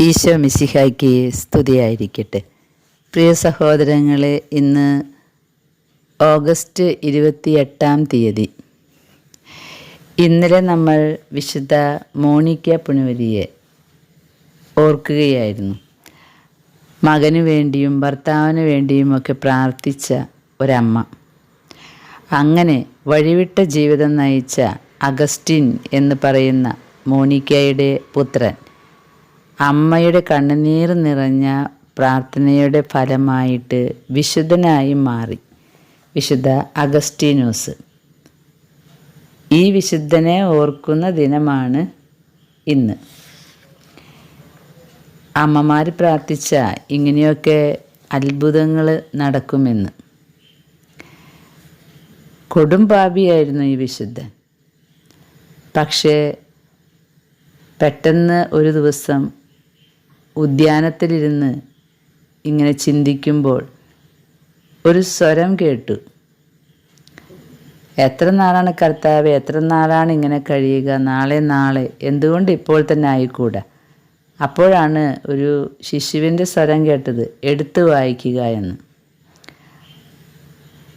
ഈശോ മിശിഹായ്ക്ക് സ്തുതിയായിരിക്കട്ടെ. പ്രിയ സഹോദരങ്ങളെ ഇന്ന് ഓഗസ്റ്റ് ഇരുപത്തി എട്ടാം തീയതി. ഇന്നലെ നമ്മൾ വിശുദ്ധ മോണിക്ക പുണവരിയെ ഓർക്കുകയായിരുന്നു. മകന് വേണ്ടിയും ഭർത്താവിന് വേണ്ടിയും ഒക്കെ പ്രാർത്ഥിച്ച ഒരമ്മ. അങ്ങനെ വഴിവിട്ട ജീവിതം നയിച്ച അഗസ്റ്റിൻ എന്ന് പറയുന്ന മോണിക്കയുടെ പുത്രൻ. അമ്മയുടെ കണ്ണുനീർ നിറഞ്ഞ പ്രാർത്ഥനയുടെ ഫലമായിട്ട് വിശുദ്ധനായി മാറി. വിശുദ്ധ അഗസ്റ്റീനോസ്. ഈ വിശുദ്ധനെ ഓർക്കുന്ന ദിനമാണ് ഇന്ന്. അമ്മമാർ പ്രാർത്ഥിച്ച ഇങ്ങനെയൊക്കെ അത്ഭുതങ്ങൾ നടക്കുമെന്ന്. കൊടും ഈ വിശുദ്ധൻ. പക്ഷേ പെട്ടെന്ന് ഒരു ദിവസം ഉദ്യാനത്തിലിരുന്ന് ഇങ്ങനെ ചിന്തിക്കുമ്പോൾ ഒരു സ്വരം കേട്ടു. എത്ര നാളാണ് കർത്താവ് എത്ര നാളാണ് ഇങ്ങനെ കഴിയുക? നാളെ നാളെ. എന്തുകൊണ്ട് ഇപ്പോൾ തന്നെ ആയിക്കൂടാ? അപ്പോഴാണ് ഒരു ശിശുവിന്റെ സ്വരം കേട്ടത് എടുത്തു വായിക്കുക എന്ന്.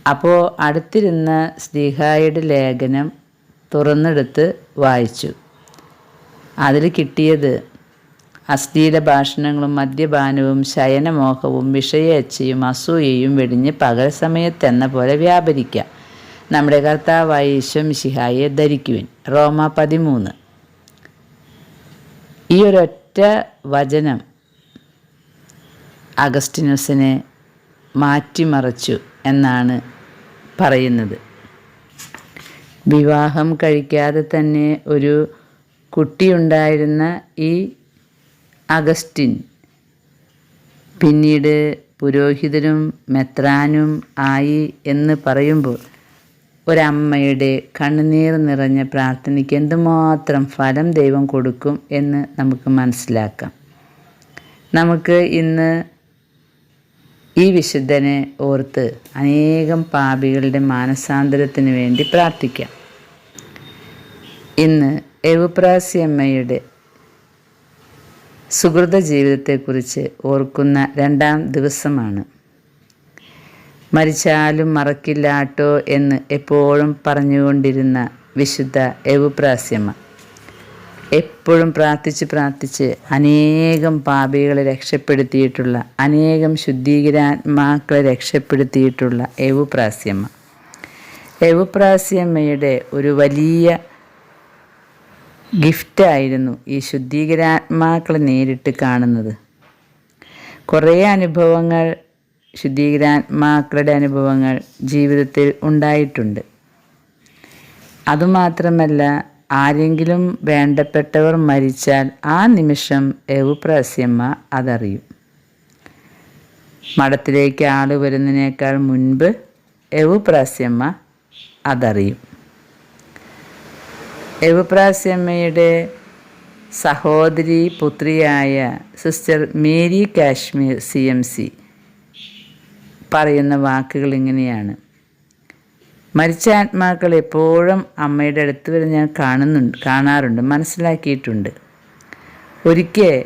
അപ്പോൾ അടുത്തിരുന്ന സ്നേഹായുടെ ലേഖനം തുറന്നെടുത്ത് വായിച്ചു. അതിൽ കിട്ടിയത് അശ്ലീല ഭാഷണങ്ങളും മദ്യപാനവും ശയനമോഹവും വിഷയച്ചയും അസൂയയും വെടിഞ്ഞ് പകൽ സമയത്തെന്ന പോലെ വ്യാപരിക്കാം. നമ്മുടെ കർത്താവായ ഈശ്വം മിശിഹായെ ധരിക്കുവിൻ. റോമ പതിമൂന്ന്. ഈ ഒരൊറ്റ വചനം അഗസ്റ്റിനസിനെ മാറ്റിമറച്ചു എന്നാണ് പറയുന്നത്. വിവാഹം കഴിക്കാതെ തന്നെ ഒരു കുട്ടിയുണ്ടായിരുന്ന ഈ അഗസ്റ്റിൻ. പിന്നീട് പുരോഹിതരും മെത്രാനും ആയി എന്ന് പറയുമ്പോൾ ഒരമ്മയുടെ കണ്ണുനീർ നിറഞ്ഞ പ്രാർത്ഥനയ്ക്ക് എന്തുമാത്രം ഫലം ദൈവം കൊടുക്കും എന്ന് നമുക്ക് മനസ്സിലാക്കാം. നമുക്ക് ഇന്ന് ഈ വിശുദ്ധനെ ഓർത്ത് അനേകം പാപികളുടെ മാനസാന്തരത്തിന് വേണ്ടി പ്രാർത്ഥിക്കാം. ഇന്ന് എവുപ്രാസിയമ്മയുടെ സുഹൃത ജീവിതത്തെക്കുറിച്ച് ഓർക്കുന്ന രണ്ടാം ദിവസമാണ്. മരിച്ചാലും മറക്കില്ലാട്ടോ എന്ന് എപ്പോഴും പറഞ്ഞുകൊണ്ടിരുന്ന വിശുദ്ധ എവുപ്രാസ്യമ്മ എപ്പോഴും പ്രാർത്ഥിച്ച് പ്രാർത്ഥിച്ച് അനേകം പാപികളെ രക്ഷപ്പെടുത്തിയിട്ടുള്ള അനേകം ശുദ്ധീകരാത്മാക്കളെ രക്ഷപ്പെടുത്തിയിട്ടുള്ള എവുപ്രാസ്യമ്മ എവുപ്രാസ്യമ്മയുടെ ഒരു വലിയ ഗിഫ്റ്റായിരുന്നു ഈ ശുദ്ധീകരാത്മാക്കളെ നേരിട്ട് കാണുന്നത്. കുറേ അനുഭവങ്ങൾ ശുദ്ധീകരാത്മാക്കളുടെ അനുഭവങ്ങൾ ജീവിതത്തിൽ ഉണ്ടായിട്ടുണ്ട്. അതുമാത്രമല്ല ആരെങ്കിലും വേണ്ടപ്പെട്ടവർ മരിച്ചാൽ ആ നിമിഷം എവുപ്രാസ്യമ്മ അതറിയും. മഠത്തിലേക്ക് ആൾ വരുന്നതിനേക്കാൾ മുൻപ് എവുപ്രാസ്യമ്മ അതറിയും. എവുപ്രാസ്യമ്മയുടെ സഹോദരി പുത്രിയായ sister Mary Kashmir C M C പറയുന്ന വാക്കുകൾ ഇങ്ങനെയാണ്. മരിച്ച ആത്മാക്കൾ എപ്പോഴും അമ്മയുടെ അടുത്ത് വരെ ഞാൻ കാണുന്നുണ്ട് കാണാറുണ്ട് മനസ്സിലാക്കിയിട്ടുണ്ട്. ഒരിക്കൽ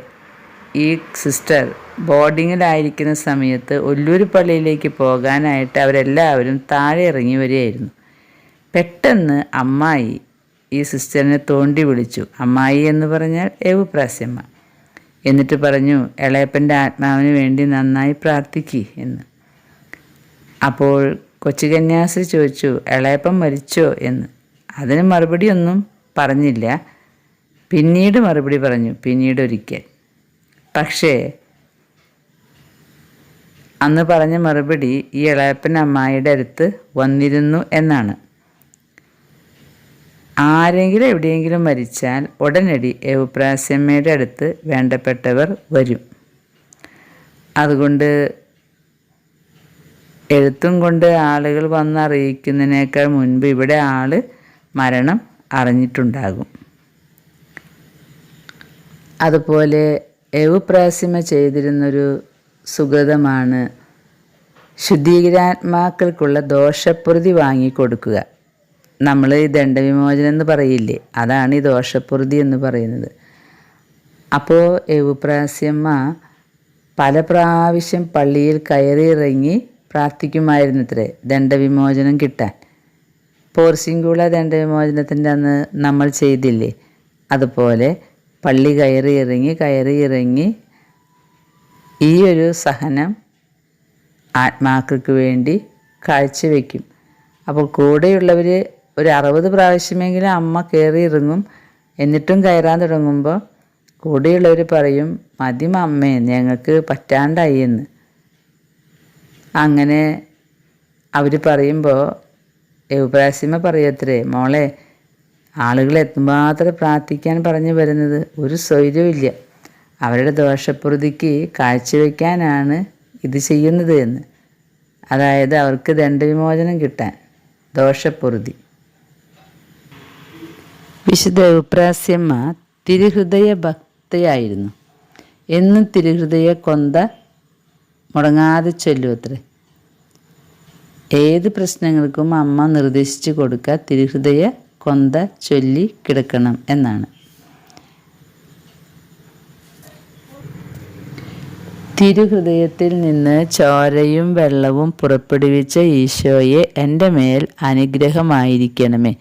ഈ സിസ്റ്റർ ബോർഡിങ്ങിലായിരിക്കുന്ന സമയത്ത് ഒല്ലൂർ പള്ളിയിലേക്ക് പോകാനായിട്ട് അവരെല്ലാവരും താഴെ ഇറങ്ങി വരികയായിരുന്നു. പെട്ടെന്ന് അമ്മായി ഈ സിസ്റ്ററിനെ തോണ്ടി വിളിച്ചു. അമ്മായി എന്ന് പറഞ്ഞാൽ ഏവ് പ്രാസ്യമ്മ എന്നിട്ട് പറഞ്ഞു ഇളയപ്പന്റെ ആത്മാവിന് വേണ്ടി നന്നായി പ്രാർത്ഥിക്കി എന്ന്. അപ്പോൾ കൊച്ചു ചോദിച്ചു ഇളയപ്പൻ മരിച്ചോ എന്ന്. അതിന് മറുപടിയൊന്നും പറഞ്ഞില്ല. പിന്നീട് മറുപടി പറഞ്ഞു പിന്നീട് ഒരിക്കൽ. പക്ഷേ അന്ന് പറഞ്ഞ മറുപടി ഈ ഇളയപ്പൻ അമ്മായിയുടെ അടുത്ത് വന്നിരുന്നു എന്നാണ്. ആരെങ്കിലും എവിടെയെങ്കിലും മരിച്ചാൽ ഉടനടി എവുപ്രാസ്യമ്മയുടെ അടുത്ത് വേണ്ടപ്പെട്ടവർ വരും. അതുകൊണ്ട് എഴുത്തും കൊണ്ട് ആളുകൾ വന്ന് അറിയിക്കുന്നതിനേക്കാൾ മുൻപ് ഇവിടെ ആൾ മരണം അറിഞ്ഞിട്ടുണ്ടാകും. അതുപോലെ എവുപ്രാസ്യമ ചെയ്തിരുന്നൊരു സുഗതമാണ് ശുദ്ധീകരാത്മാക്കൾക്കുള്ള ദോഷപ്രതി വാങ്ങിക്കൊടുക്കുക. നമ്മൾ ദണ്ഡവിമോചനം എന്ന് പറയില്ലേ? അതാണ് ഈ ദോഷപ്രതി എന്ന് പറയുന്നത്. അപ്പോൾ എവുപ്രാസ്യമ്മ പല പ്രാവശ്യം പള്ളിയിൽ കയറി ഇറങ്ങി പ്രാർത്ഥിക്കുമായിരുന്നു ഇത്രേ ദണ്ഡവിമോചനം കിട്ടാൻ. പോർസിംഗുള ദണ്ഡവിമോചനത്തിന്റെ അന്ന് നമ്മൾ ചെയ്തില്ലേ? അതുപോലെ പള്ളി കയറി ഇറങ്ങി കയറി ഇറങ്ങി ഈ ഒരു സഹനം ആത്മാക്കൾക്ക് വേണ്ടി കാഴ്ചവെക്കും. അപ്പോൾ കൂടെയുള്ളവർ ഒരു അറുപത് പ്രാവശ്യമെങ്കിലും അമ്മ കയറി ഇറങ്ങും. എന്നിട്ടും കയറാൻ തുടങ്ങുമ്പോൾ കൂടെയുള്ളവർ പറയും മതി അമ്മേ ഞങ്ങൾക്ക് പറ്റാണ്ടായി എന്ന്. അങ്ങനെ അവർ പറയുമ്പോൾ യുവപ്രാസിമ പറയത്രേ മോളെ ആളുകൾ എത്തുമാത്രം പ്രാർത്ഥിക്കാൻ പറഞ്ഞു വരുന്നത്? ഒരു സ്വൈര്യമില്ല അവരുടെ ദോഷപ്രതിക്ക് കാഴ്ചവെക്കാനാണ് ഇത് ചെയ്യുന്നത് എന്ന്. അതായത് അവർക്ക് ദണ്ഡവിമോചനം കിട്ടാൻ ദോഷപ്പൊറുതി വിശുദ്ധ ഉപ്രാസ്യമ്മ തിരുഹൃദയ ഭക്തയായിരുന്നു. എന്നും തിരുഹൃദയ കൊന്ത മുടങ്ങാതെ ചൊല്ലുവത്രേ. ഏത് പ്രശ്നങ്ങൾക്കും അമ്മ നിർദ്ദേശിച്ചു കൊടുക്കുക തിരുഹൃദയ കൊന്ത ചൊല്ലി കിടക്കണം എന്നാണ്. തിരുഹൃദയത്തിൽ നിന്ന് ചോരയും വെള്ളവും പുറപ്പെടുവിച്ച ഈശോയെ എന്റെ മേൽ അനുഗ്രഹമായിരിക്കണമേ.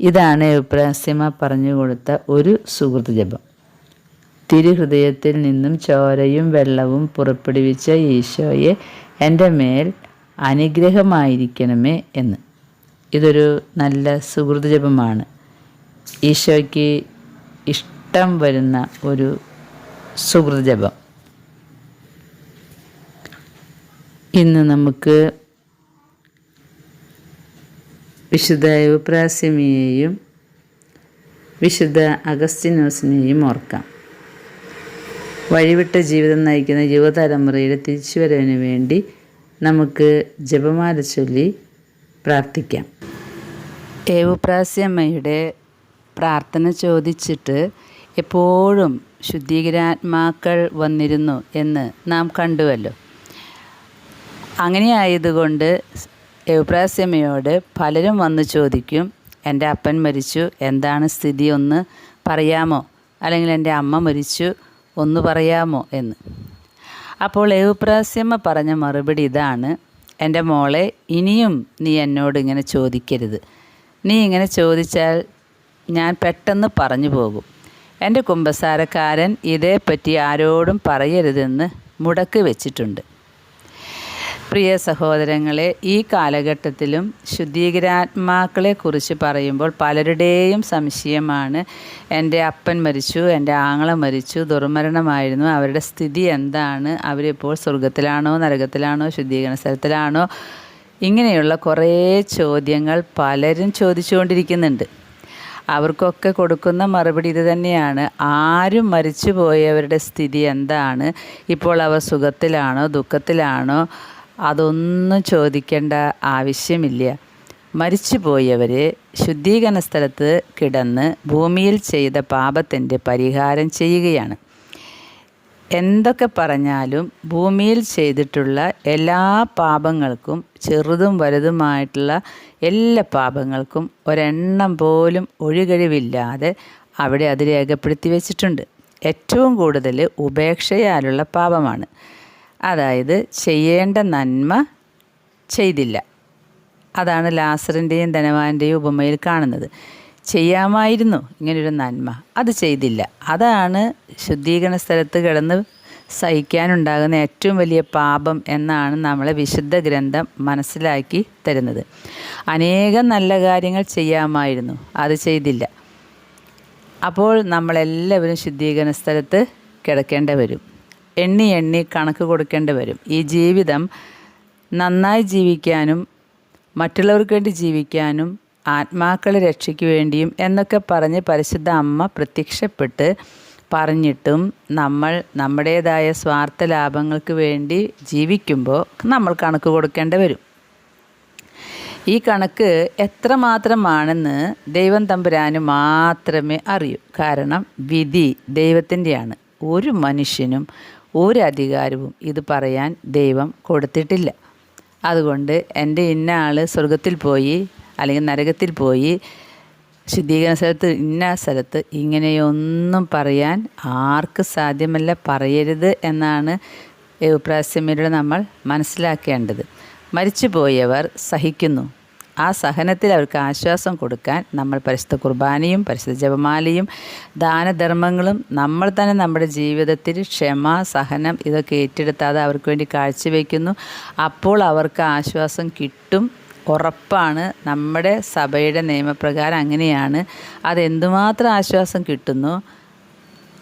ഇതാണ് എപ്രാസ്യമ പറഞ്ഞു കൊടുത്ത ഒരു സുഹൃത്ത് ജപം. തിരുഹൃദയത്തിൽ നിന്നും ചോരയും വെള്ളവും പുറപ്പെടുവിച്ച ഈശോയെ എന്റെ മേൽ അനുഗ്രഹമായിരിക്കണമേ എന്ന്. ഇതൊരു നല്ല സുഹൃത്ത് ജപമാണ്. ഈശോയ്ക്ക് ഇഷ്ടം വരുന്ന ഒരു സുഹൃത്ത് ജപം. ഇന്ന് നമുക്ക് വിശുദ്ധ യുപ്രാസ്യമിയെയും വിശുദ്ധ അഗസ്റ്റിനോസിനെയും ഓർക്കാം. വഴിവിട്ട ജീവിതം നയിക്കുന്ന യുവതലമുറയുടെ തിരിച്ചുവരവിന് വേണ്ടി നമുക്ക് ജപമാല ചൊല്ലി പ്രാർത്ഥിക്കാം. ഏവുപ്രാസ്യമ്മയുടെ പ്രാർത്ഥന ചോദിച്ചിട്ട് എപ്പോഴും ശുദ്ധീകരാത്മാക്കൾ വന്നിരുന്നു എന്ന് നാം കണ്ടുവല്ലോ. അങ്ങനെ എവ്രാസ്യമയോട് പലരും വന്ന് ചോദിക്കും എന്റെ അപ്പൻ മരിച്ചു എന്താണ് സ്ഥിതി ഒന്ന് പറയാമോ? അല്ലെങ്കിൽ എന്റെ അമ്മ മരിച്ചു ഒന്ന് പറയാമോ? എന്ന്. അപ്പോൾ ഏവുപ്രാസ്യമ്മ പറഞ്ഞ മറുപടി ഇതാണ് എന്റെ മോളെ ഇനിയും നീ എന്നോട് ഇങ്ങനെ ചോദിക്കരുത്. നീ ഇങ്ങനെ ചോദിച്ചാൽ ഞാൻ പെട്ടെന്ന് പറഞ്ഞു പോകും. എന്റെ കുമ്പസാരക്കാരൻ ഇതേപ്പറ്റി ആരോടും പറയരുതെന്ന് മുടക്ക് വെച്ചിട്ടുണ്ട്. പ്രിയ സഹോദരങ്ങളെ ഈ കാലഘട്ടത്തിലും ശുദ്ധീകരാത്മാക്കളെ കുറിച്ച് പറയുമ്പോൾ പലരുടെയും സംശയമാണ്. എന്റെ അപ്പൻ മരിച്ചു എന്റെ ആങ്ങള മരിച്ചു ദുർമരണമായിരുന്നു. അവരുടെ സ്ഥിതി എന്താണ്? അവരിപ്പോൾ സ്വർഗത്തിലാണോ നരകത്തിലാണോ ശുദ്ധീകരണ സ്ഥലത്തിലാണോ? ഇങ്ങനെയുള്ള കുറേ ചോദ്യങ്ങൾ പലരും ചോദിച്ചുകൊണ്ടിരിക്കുന്നുണ്ട്. അവർക്കൊക്കെ കൊടുക്കുന്ന മറുപടി ഇത് തന്നെയാണ്. ആരും മരിച്ചു പോയവരുടെ സ്ഥിതി എന്താണ്? ഇപ്പോൾ അവർ സുഖത്തിലാണോ ദുഃഖത്തിലാണോ? അതൊന്നും ചോദിക്കേണ്ട ആവശ്യമില്ല. മരിച്ചുപോയവർ ശുദ്ധീകരണ സ്ഥലത്ത് കിടന്ന് ഭൂമിയിൽ ചെയ്ത പാപത്തിന്റെ പരിഹാരം ചെയ്യുകയാണ്. എന്തൊക്കെ പറഞ്ഞാലും ഭൂമിയിൽ ചെയ്തിട്ടുള്ള എല്ലാ പാപങ്ങൾക്കും ചെറുതും വലുതുമായിട്ടുള്ള എല്ലാ പാപങ്ങൾക്കും ഒരെണ്ണം പോലും ഒഴികഴിവില്ലാതെ അവിടെ അത് രേഖപ്പെടുത്തി വെച്ചിട്ടുണ്ട്. ഏറ്റവും കൂടുതൽ ഉപേക്ഷയാലുള്ള പാപമാണ്. അതായത് ചെയ്യേണ്ട നന്മ ചെയ്തില്ല. അതാണ് ലാസറിന്റെയും ധനവാന്റെയും ഉപമയിൽ കാണുന്നത്. ചെയ്യാമായിരുന്നു ഇങ്ങനൊരു നന്മ അത് ചെയ്തില്ല. അതാണ് ശുദ്ധീകരണ സ്ഥലത്ത് കിടന്ന് സഹിക്കാനുണ്ടാകുന്ന ഏറ്റവും വലിയ പാപം എന്നാണ് നമ്മളെ വിശുദ്ധ ഗ്രന്ഥം മനസ്സിലാക്കി തരുന്നത്. അനേകം നല്ല കാര്യങ്ങൾ ചെയ്യാമായിരുന്നു അത് ചെയ്തില്ല. അപ്പോൾ നമ്മളെല്ലാവരും ശുദ്ധീകരണ സ്ഥലത്ത് കിടക്കേണ്ടി വരും. എണ്ണി എണ്ണി കണക്ക് കൊടുക്കേണ്ടി വരും. ഈ ജീവിതം നന്നായി ജീവിക്കാനും മറ്റുള്ളവർക്ക് വേണ്ടി ജീവിക്കാനും ആത്മാക്കളെ രക്ഷയ്ക്ക് വേണ്ടിയും എന്നൊക്കെ പറഞ്ഞ് പരിശുദ്ധ അമ്മ പ്രത്യക്ഷപ്പെട്ട് പറഞ്ഞിട്ടും നമ്മൾ നമ്മുടേതായ സ്വാർത്ഥ ലാഭങ്ങൾക്ക് വേണ്ടി ജീവിക്കുമ്പോൾ നമ്മൾ കണക്ക് കൊടുക്കേണ്ടി വരും. ഈ കണക്ക് എത്രമാത്രമാണെന്ന് ദൈവം തമ്പുരാന് മാത്രമേ അറിയൂ. കാരണം വിധി ദൈവത്തിന്റെയാണ്. ഒരു മനുഷ്യനും ഒരു അധികാരവും ഇത് പറയാൻ ദൈവം കൊടുത്തിട്ടില്ല. അതുകൊണ്ട് എന്റെ ഇന്ന ആൾ സ്വർഗത്തിൽ പോയി അല്ലെങ്കിൽ നരകത്തിൽ പോയി ശുദ്ധീകരണ സ്ഥലത്ത് ഇന്ന സ്ഥലത്ത് ഇങ്ങനെയൊന്നും പറയാൻ ആർക്ക് സാധ്യമല്ല പറയരുത് എന്നാണ് പ്രാസ്യമയിലൂടെ നമ്മൾ മനസ്സിലാക്കേണ്ടത്. മരിച്ചുപോയവർ സഹിക്കുന്നു. ആ സഹനത്തിൽ അവർക്ക് ആശ്വാസം കൊടുക്കാൻ നമ്മൾ പരിശുദ്ധ കുർബാനയും പരിശുദ്ധ ജപമാലയും ദാനധർമ്മങ്ങളും നമ്മൾ തന്നെ നമ്മുടെ ജീവിതത്തിൽ ക്ഷമ സഹനം ഇതൊക്കെ ഏറ്റെടുത്താതെ അവർക്ക് വേണ്ടി കാഴ്ചവെക്കുന്നു. അപ്പോൾ അവർക്ക് ആശ്വാസം കിട്ടും. ഉറപ്പാണ്. നമ്മുടെ സഭയുടെ നിയമപ്രകാരം അങ്ങനെയാണ്. അതെന്തുമാത്രം ആശ്വാസം കിട്ടുന്നു?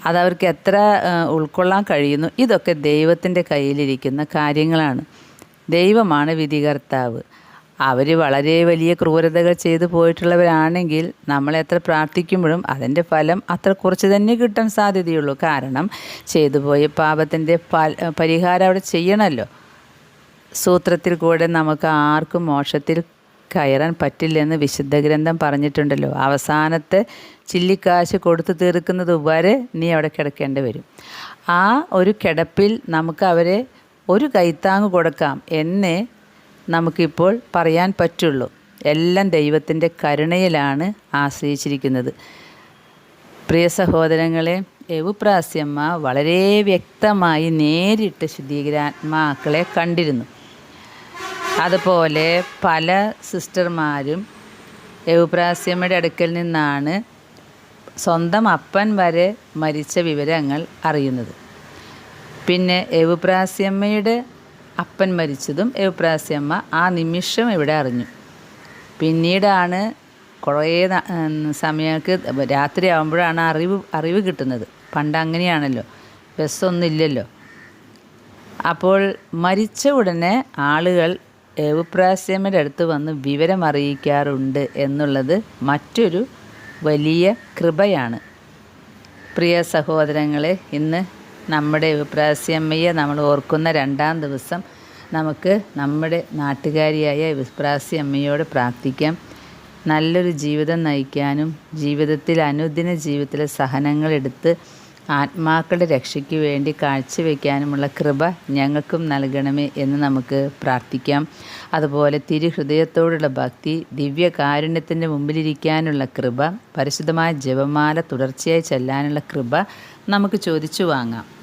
അതവർക്ക് എത്ര ഉൾക്കൊള്ളാൻ കഴിയുന്നു? ഇതൊക്കെ ദൈവത്തിന്റെ കയ്യിലിരിക്കുന്ന കാര്യങ്ങളാണ്. ദൈവമാണ് വിധികർത്താവ്. അവർ വളരെ വലിയ ക്രൂരതകൾ ചെയ്തു പോയിട്ടുള്ളവരാണെങ്കിൽ നമ്മൾ എത്ര പ്രാർത്ഥിക്കുമ്പോഴും അതിന്റെ ഫലം അത്ര കുറച്ച് തന്നെ കിട്ടാൻ സാധ്യതയുള്ളൂ. കാരണം ചെയ്തു പോയ പാപത്തിന്റെ പരിഹാരം അവിടെ ചെയ്യണമല്ലോ. സൂത്രത്തിൽ കൂടെ നമുക്ക് ആർക്കും മോക്ഷത്തിൽ കയറാൻ പറ്റില്ലെന്ന് വിശുദ്ധ ഗ്രന്ഥം പറഞ്ഞിട്ടുണ്ടല്ലോ. അവസാനത്തെ ചില്ലിക്കാശ് കൊടുത്തു തീർക്കുന്നത് വരെ നീ അവിടെ കിടക്കേണ്ടി വരും. ആ ഒരു കിടപ്പിൽ നമുക്ക് അവരെ ഒരു കൈത്താങ് കൊടുക്കാം. എന്നേ നമുക്കിപ്പോൾ പറയാൻ പറ്റുള്ളൂ. എല്ലാം ദൈവത്തിന്റെ കരുണയിലാണ് ആശ്രയിച്ചിരിക്കുന്നത്. പ്രിയ സഹോദരങ്ങളെ എവുപ്രാസ്യമ്മ വളരെ വ്യക്തമായി നേരിട്ട് ശുദ്ധീകരാത്മാക്കളെ കണ്ടിരുന്നു. അതുപോലെ പല സിസ്റ്റർമാരും എവുപ്രാസ്യമ്മയുടെ അടുക്കൽ നിന്നാണ് സ്വന്തം അപ്പൻ വരെ മരിച്ച വിവരങ്ങൾ അറിയുന്നത്. പിന്നെ എവുപ്രാസ്യമ്മയുടെ അപ്പൻ മരിച്ചതും എവുപ്രാസ്യമ്മ ആ നിമിഷം ഇവിടെ അറിഞ്ഞു. പിന്നീടാണ് കുറേ സമയങ്ങൾക്ക് രാത്രി ആകുമ്പോഴാണ് അറിവ് അറിവ് കിട്ടുന്നത്. പണ്ട് അങ്ങനെയാണല്ലോ. ബസ്സൊന്നുമില്ലല്ലോ അപ്പോൾ മരിച്ച ഉടനെ ആളുകൾ എവുപ്രാസ്യമ്മയുടെ അടുത്ത് വന്ന് വിവരം അറിയിക്കാറുണ്ട് എന്നുള്ളത് മറ്റൊരു വലിയ കൃപയാണ്. പ്രിയ സഹോദരങ്ങളെ ഇന്ന് നമ്മുടെ വിപ്രാസിയമ്മയെ നമ്മൾ ഓർക്കുന്ന രണ്ടാം ദിവസം നമുക്ക് നമ്മുടെ നാട്ടുകാരിയായ വിപ്രാസ്യമ്മയോട് പ്രാർത്ഥിക്കാം. നല്ലൊരു ജീവിതം നയിക്കാനും ജീവിതത്തിൽ അനുദിന ജീവിതത്തിലെ സഹനങ്ങളെടുത്ത് ആത്മാക്കളുടെ രക്ഷയ്ക്ക് വേണ്ടി കാഴ്ചവെക്കാനുമുള്ള കൃപ ഞങ്ങൾക്കും നൽകണമേ എന്ന് നമുക്ക് പ്രാർത്ഥിക്കാം. അതുപോലെ തിരുഹൃദയത്തോടുള്ള ഭക്തി ദിവ്യകാരുണ്യത്തിന്റെ മുമ്പിലിരിക്കാനുള്ള കൃപ പരിശുദ്ധമായ ജപമാല തുടർച്ചയായി ചെല്ലാനുള്ള കൃപ നമുക്ക് ചോദിച്ചു വാങ്ങാം.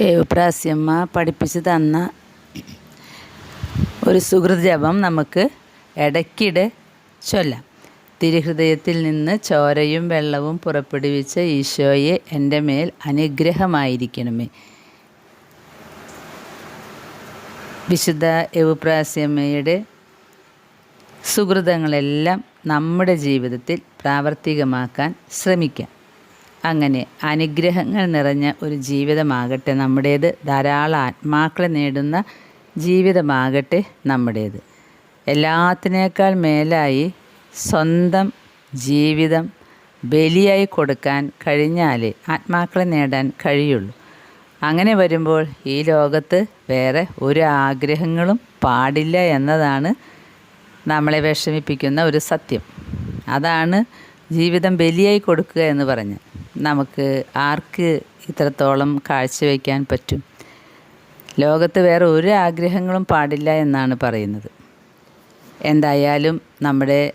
ഏവപ്രാസ്യമ്മ പഠിപ്പിച്ച് തന്ന ഒരു സുഹൃത് ജപം നമുക്ക് ഇടയ്ക്കിടെ ചൊല്ലാം. തിരുഹൃദയത്തിൽ നിന്ന് ചോരയും വെള്ളവും പുറപ്പെടുവിച്ച ഈശോയെ എന്റെ മേൽ അനുഗ്രഹമായിരിക്കണമേ. വിശുദ്ധ എവുപ്രാസ്യമ്മയുടെ സുഹൃതങ്ങളെല്ലാം നമ്മുടെ ജീവിതത്തിൽ പ്രാവർത്തികമാക്കാൻ ശ്രമിക്കാം. അങ്ങനെ അനുഗ്രഹങ്ങൾ നിറഞ്ഞ ഒരു ജീവിതമാകട്ടെ നമ്മുടേത്. ധാരാളം ആത്മാക്കളെ നേടുന്ന ജീവിതമാകട്ടെ നമ്മുടേത്. എല്ലാത്തിനേക്കാൾ മേലായി സ്വന്തം ജീവിതം ബലിയായി കൊടുക്കാൻ കഴിഞ്ഞാലേ ആത്മാക്കളെ നേടാൻ കഴിയുള്ളൂ. അങ്ങനെ വരുമ്പോൾ ഈ ലോകത്ത് വേറെ ഒരു ആഗ്രഹങ്ങളും പാടില്ല എന്നതാണ് നമ്മളെ വിഷമിപ്പിക്കുന്ന ഒരു സത്യം. അതാണ് ജീവിതം ബലിയായി കൊടുക്കുക എന്ന് പറഞ്ഞ്. നമുക്ക് ആർക്ക് ഇത്രത്തോളം കാഴ്ചവെക്കാൻ പറ്റും? ലോകത്ത് വേറെ ഒരു ആഗ്രഹങ്ങളും പാടില്ല എന്നാണ് പറയുന്നത്. എന്തായാലും നമ്മുടെ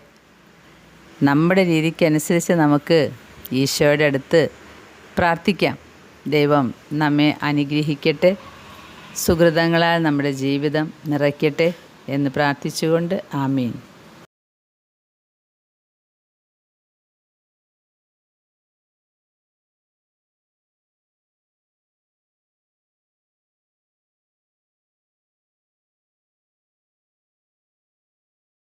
നമ്മുടെ രീതിക്കനുസരിച്ച് നമുക്ക് ഈശോയുടെ അടുത്ത് പ്രാർത്ഥിക്കാം. ദൈവം നമ്മെ അനുഗ്രഹിക്കട്ടെ സുഹൃതങ്ങളാൽ നമ്മുടെ ജീവിതം നിറയ്ക്കട്ടെ എന്ന് പ്രാർത്ഥിച്ചുകൊണ്ട് ആമീൻ.